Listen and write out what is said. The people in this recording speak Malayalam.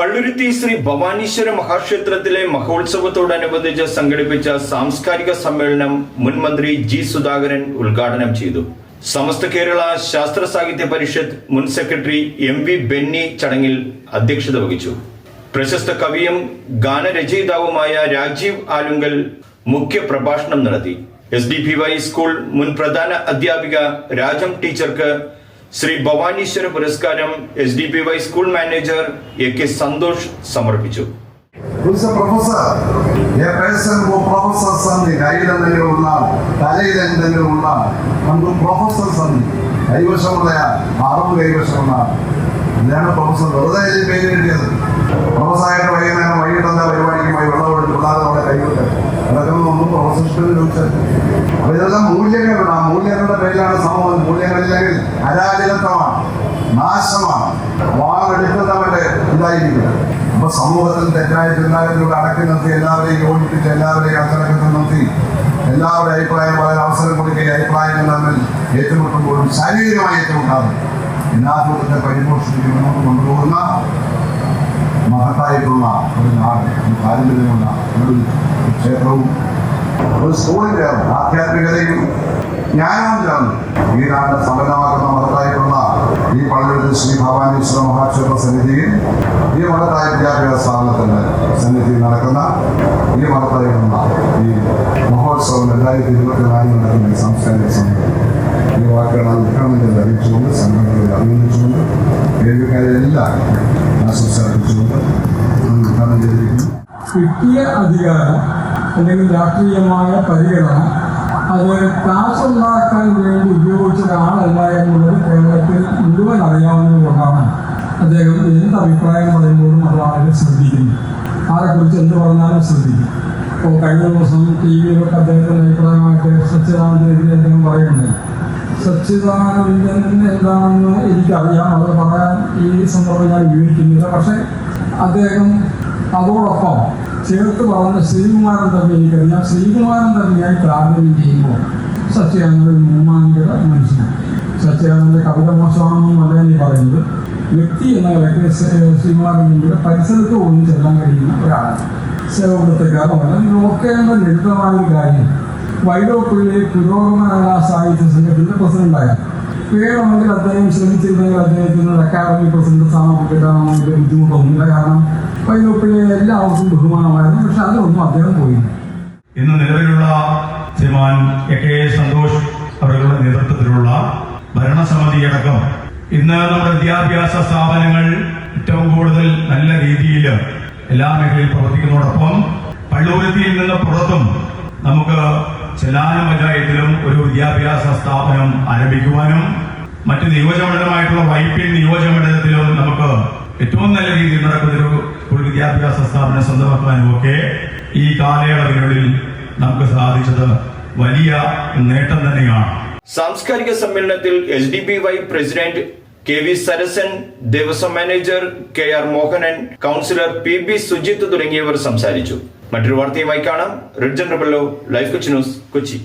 പള്ളുരുത്തി ശ്രീ ഭവാനീശ്വര മഹാക്ഷേത്രത്തിലെ മഹോത്സവത്തോടനുബന്ധിച്ച് സംഘടിപ്പിച്ച സാംസ്കാരിക സമ്മേളനം മുൻ മന്ത്രി ജി സുധാകരൻ ഉദ്ഘാടനം ചെയ്തു. സമസ്ത കേരള ശാസ്ത്ര സാഹിത്യ പരിഷത്ത് മുൻ സെക്രട്ടറി എം വി ബെന്നി ചടങ്ങിൽ അധ്യക്ഷത വഹിച്ചു. പ്രശസ്ത കവിയും ഗാനരചയിതാവുമായ രാജീവ് ആലുങ്കൽ മുഖ്യ പ്രഭാഷണം നടത്തി. S D P Y school മുൻ പ്രധാന അധ്യാപിക രാജം ടീച്ചർക്ക് ശ്രീ ഭവാനീശ്വര പുരസ്കാരം S D P Y school manager A K Santhosh സമർപ്പിച്ചു Who's a professor? A person who professes something. കയ്യിലെന്തെങ്കിലും ഉണ്ടാവും തലയിൽ എന്തെങ്കിലും ഉണ്ടാവും നമുക്ക് പ്രൊഫസർ something. കൈവശമുള്ള അറിവ് കൈവശമുള്ള ഇതാണ് പ്രൊഫസർ വെറുതെ ഇതിന് പേര് കിട്ടിയത് പ്രൊഫസറായിട്ട് വൈകുന്നേരം വൈകിട്ട് എന്താ പരിപാടിക്കുമായി വെള്ളം എടുത്ത് പിള്ളേരെ അവിടെ കൈവിട്ട് പ്രൊഫസർ ചോദിച്ചത് അപ്പൊ ഇതെല്ലാം മൂല്യങ്ങളുണ്ട്. ആ മൂല്യങ്ങളുടെ പേരിലാണ് സമൂഹം മൂല്യങ്ങളില്ലെങ്കിൽ അരാജകത്വമാണ് നാശമാണ് വാളെടുക്കുന്നവന്റെ ഇതായിരിക്കില്ല അപ്പൊ സമൂഹത്തിൽ തെറ്റായ ചിന്താഗതികളുടെ അടക്കി നിർത്തി എല്ലാവരെയും യോജിപ്പിച്ച് എല്ലാവരെയും അച്ചടക്കത്തിൽ നിർത്തി എല്ലാവരുടെ അഭിപ്രായം പറയാൻ അവസരം കൊടുക്കുക അഭിപ്രായങ്ങൾ തമ്മിൽ ഏറ്റുമുട്ടുമ്പോഴും ശാരീരികമായി ഏറ്റുമുട്ടാതെ. എല്ലാത്തിനെ പരിപോഷിപ്പിച്ച് മുന്നോട്ട് കൊണ്ടുപോകുന്ന മഹത്തായിട്ടുള്ള ഒരു നാട് ഒരു പാരമ്പര്യമുള്ള ഒരു ക്ഷേത്രവും ഒരു ചേർന്ന് ആധ്യാത്മികതയും ജ്ഞാനാന്തരം ഈ നാട് സമ്പന്നമാക്കുന്ന മഹത്തായിട്ടുള്ള ഈ പള്ളിയുടെ ശ്രീ ഭവാനീശ്വര മഹാക്ഷേത്ര സന്നിധിയിൽ ഈ മഹത്തായ വിദ്യാഭ്യാസ സ്ഥാപനത്തിന്റെ സന്നിധിയിൽ നടക്കുന്ന ഈ മഹത്തായിട്ടുള്ള ഈ മഹോത്സവം രണ്ടായിരത്തി ഇരുപത്തി നാലിൽ നടക്കുന്ന ഈ സാംസ്കാരിക സമ്മേളനം. ഈ വാക്കുകൾ ചെയ്ത് അറിയിച്ചുകൊണ്ട് സംഘടനകളെ അഭിനന്ദിച്ചുകൊണ്ട് കേൾവിക്കാരെല്ലാം ആശംസ അർപ്പിച്ചുകൊണ്ട് ഉദ്ഘാടനം ചെയ്തിരിക്കുന്നു. കിട്ടിയ അധികാരം അല്ലെങ്കിൽ രാഷ്ട്രീയമായ പരിഗണന. അത് ക്ലാസ് ഉണ്ടാക്കാൻ വേണ്ടി ഉപയോഗിച്ച ഒരാളല്ല എന്നുള്ളത് കേരളത്തിൽ മുഴുവൻ അറിയാവുന്നത് കൊണ്ടാണ് അദ്ദേഹം എന്ത് അഭിപ്രായം പറയുമ്പോഴും അത് ആളുകൾ ശ്രദ്ധിക്കുന്നു. ആരെക്കുറിച്ച് എന്ത് പറഞ്ഞാലും ശ്രദ്ധിക്കും. ഇപ്പോൾ കഴിഞ്ഞ ദിവസം ടി വിയിലൊക്കെ അദ്ദേഹത്തിന്റെ അഭിപ്രായമായിട്ട് സച്ചിദാനന്ദനെതിരെ അദ്ദേഹം പറയുന്നുണ്ട്. സച്ചിദാനന്ദൻ എന്താണെന്ന് എനിക്കറിയാം. അത് പറയാൻ ഈ സന്ദർഭം ഞാൻ ഉപയോഗിക്കുന്നില്ല പക്ഷേ അദ്ദേഹം അതോടൊപ്പം ചേർത്ത് പറഞ്ഞ ശ്രീകുമാരൻ തന്നെ എനിക്കറിയാം ശ്രീകുമാരൻ തന്നെയായി പ്രാർത്ഥന ചെയ്യുമ്പോൾ സത്യാനന്ദ ഒരു മൂന്നാംകിട മനുഷ്യനാണ്. സത്യാനന്ദ കവിത മോശമാണെന്നല്ല നീ പറയുന്നത് വ്യക്തി എന്ന നിലയ്ക്ക് ശ്രീ- ശ്രീകുമാരൻ തമ്മിയുടെ പരിസരത്ത് പോലും ചെല്ലാൻ കഴിയുന്ന ഒരാളാണ്. സേവകൃത്തക്കാരമല്ല നോക്കേണ്ട ലളിതമായ ഒരു കാര്യം. വൈലോപ്പിള്ളി പുരോഗമന സാഹിത്യ സംഘത്തിന്റെ പ്രസിഡന്റായിരുന്നു. വേണമെങ്കിൽ അദ്ദേഹം ശ്രമിച്ചിരുന്നെങ്കിൽ അദ്ദേഹത്തിന് അക്കാദമി പ്രസിഡന്റ് സ്ഥാനം കിട്ടാനാണെങ്കിൽ ബുദ്ധിമുട്ടൊന്നുമില്ല. കാരണം എല്ലാ എല്ലാവർക്കും ബഹുമാനമായിരുന്നു. പക്ഷെ അതിലൊന്നും അദ്ദേഹം പോയില്ല. ഇന്ന് നിലവിലുള്ള ശ്രീമാൻ എ കെ സന്തോഷ് അവരുടെ നേതൃത്വത്തിലുള്ള ഭരണസമിതി അടക്കം ഇന്ന് നമ്മുടെ വിദ്യാഭ്യാസ സ്ഥാപനങ്ങൾ ഏറ്റവും കൂടുതൽ നല്ല രീതിയിൽ എല്ലാ മേഖലയിൽ പ്രവർത്തിക്കുന്നതോടൊപ്പം പള്ളൂരുത്തിയിൽ നിന്ന് പുറത്തും നമുക്ക് ചെല്ലാനം പഞ്ചായത്തിലും ഒരു വിദ്യാഭ്യാസ സ്ഥാപനം ആരംഭിക്കുവാനും മറ്റ് നിയോജകമണ്ഡലമായിട്ടുള്ള വൈപ്പിൻ നിയോജകമണ്ഡലത്തിലും നമുക്ക് ഏറ്റവും നല്ല രീതിയിൽ നടക്കുന്ന ഒരു സ്കൂൾ വിദ്യാഭ്യാസ സ്ഥാപനം സ്വന്തമാക്കാനും ഒക്കെ ഈ കാലയളവിനുള്ളിൽ നമുക്ക് സാധിച്ചത് വലിയ നേട്ടം തന്നെയാണ്. സാംസ്കാരിക സമ്മേളനത്തിൽ S D B Y president K V Sarasan Devaswom manager K R Mohanan councillor P B Sujith തുടങ്ങിയവർ സംസാരിച്ചു. மற்றொரு வார்த்தையை வாய்க்காணாம் ரெட் ஜன் பிரபலோ லைவ் கொச்சி நியூஸ் கொச்சி